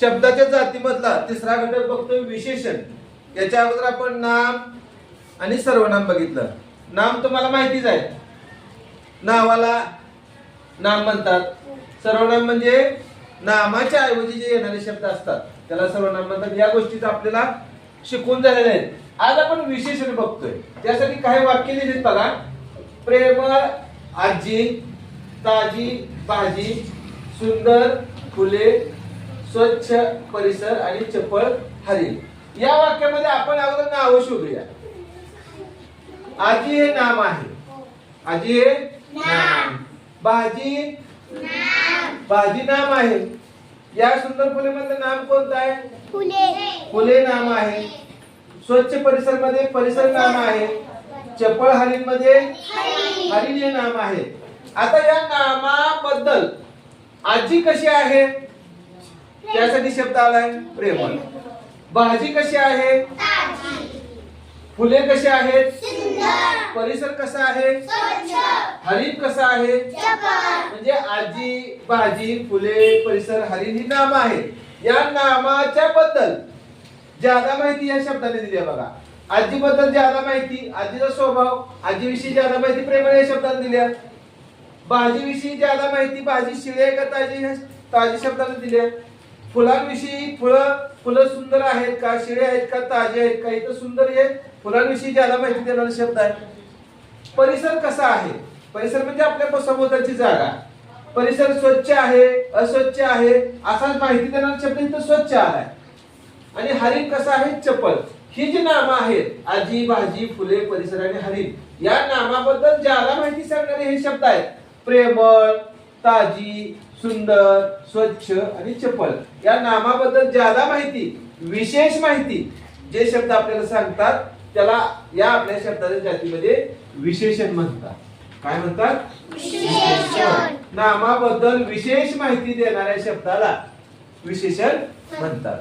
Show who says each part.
Speaker 1: शब्दाच्या जातीमधला तिसरा घटक बघतोय विशेषण. याच्या अगोदर आपण नाम आणि सर्वनाम बघितलं. नाम तुम्हाला माहितीच आहे. नावाला नाम म्हणतात. सर्वनाम म्हणजे नामाच्या ऐवजी जे येणारे शब्द असतात. त्याला सर्वनाम म्हणतात. या गोष्टीच आपल्याला शिकून झालेल्या आहेत आज आपण विशेषण बघतोय. त्यासाठी काही वाक्य लिहिलीत बघा. प्रेमळ आजी ताजी भाजी सुंदर फुले स्वच्छ परिसर आणि चपळ हरिण. या वाक्यामध्ये आपण अगोदर नाव शोधूया. आजी हे नाम आहे. आजी हे नाम. भाजी भाजी नाम आहे. या सुंदर फुले मधलं नाम कोणतं आहे?
Speaker 2: फुले.
Speaker 1: फुले नाम आहे. स्वच्छ परिसरमध्ये परिसर नाम आहे. चपळ हरिण. मध्ये हरिण हे नाम आहे. आता या नामाबद्दल आजी कशी आहे? त्यासाठी शब्द आलाय प्रेमळ. भाजी कशी आहे? फुले कशी आहेत? परिसर कसा आहे? हरिण कसा आहे? म्हणजे आजी भाजी फुले परिसर हरिण ही नाम आहे या नामाच्या बद्दल ज्यादा माहिती या शब्दाने दिली आहे बघा. आजी बद्दल ज्यादा माहिती आजीचा स्वभाव आजीविषयी ज्यादा माहिती प्रेमळ या शब्दाने दिली आहे. भाजीविषयी ज्यादा माहिती भाजी शिळे का ताजी ताजी शब्दाने दिली आहे. फुलांविषयी फुलं फुलं सुंदर आहेत का? शिळे आहेत का? ताजे आहेत का? इथं सुंदर हे फुलांविषयी ज्यादा माहिती देणारा शब्द आहे. परिसर कसा आहे? परिसर म्हणजे आपल्या सभोवतालची जागा. परिसर स्वच्छ आहे अस्वच्छ आहे असाच माहिती देणारा शब्द इथं स्वच्छ आलाय. आणि हरिण कसा आहे? चपल ही जी नामं आहेत आजी भाजी फुले परिसर आणि हरिण या नामाबद्दल ज्यादा माहिती सांगणारे हे शब्द आहेत. प्रेमळ ताजी सुंदर स्वच्छ आणि चपल. या नामाबद्दल ज्यादा माहिती विशेष माहिती जे शब्द आपल्याला सांगतात त्याला या आपल्या शब्दाच्या जातीमध्ये विशेषण म्हणतात. काय म्हणतात. नामाबद्दल विशेष माहिती देणाऱ्या शब्दाला विशेषण म्हणतात.